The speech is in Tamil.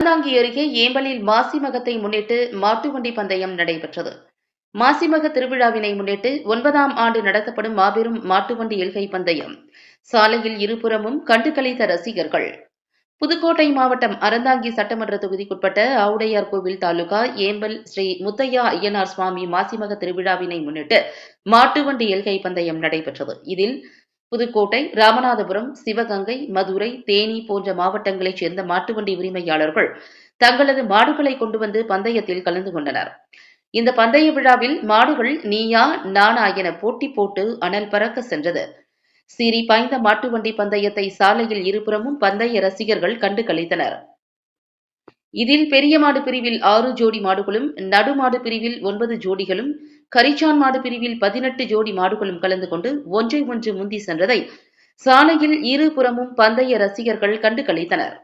அறந்தாங்கி அருகே ஏம்பலில் மாசிமகத்தை முன்னிட்டு மாட்டுவண்டி பந்தயம் நடைபெற்றது. மாசிமக திருவிழாவினை முன்னிட்டு ஒன்பதாம் ஆண்டு நடத்தப்படும் மாபெரும் மாட்டுவண்டி எல்கை பந்தயம். சாலையில் இருபுறமும் கண்டு கழித்த ரசிகர்கள். புதுக்கோட்டை மாவட்டம் அறந்தாங்கி சட்டமன்ற தொகுதிக்குட்பட்ட ஆவுடையார் கோவில் தாலுகா ஏம்பல் ஸ்ரீ முத்தையா ஐயனார் சுவாமி மாசிமக திருவிழாவினை முன்னிட்டு மாட்டுவண்டி எல்கை பந்தயம் நடைபெற்றது. இதில் புதுக்கோட்டை ராமநாதபுரம் சிவகங்கை மதுரை தேனி போன்ற மாவட்டங்களைச் சேர்ந்த மாட்டுவண்டி உரிமையாளர்கள் தங்களது மாடுகளை கொண்டு வந்து பந்தயத்தில் கலந்து கொண்டனர். இந்த பந்தய விழாவில் மாடுகள் நீயா நானா என போட்டி போட்டு அனல் பறக்க சென்றது. சிறி பாய்ந்த மாட்டுவண்டி பந்தயத்தை சாலையில் இருபுறமும் பந்தய ரசிகர்கள் கண்டு களித்தனர். இதில் பெரிய மாடு பிரிவில் ஆறு ஜோடி மாடுகளும் நடுமாடு பிரிவில் ஒன்பது ஜோடிகளும் கரிச்சான் மாடு பிரிவில் பதினெட்டு ஜோடி மாடுகளும் கலந்து கொண்டு ஒன்றை ஒன்று முந்தி சென்றதை சாலையில் இருபுறமும் பந்தய ரசிகர்கள் கண்டு கலைத்தனர்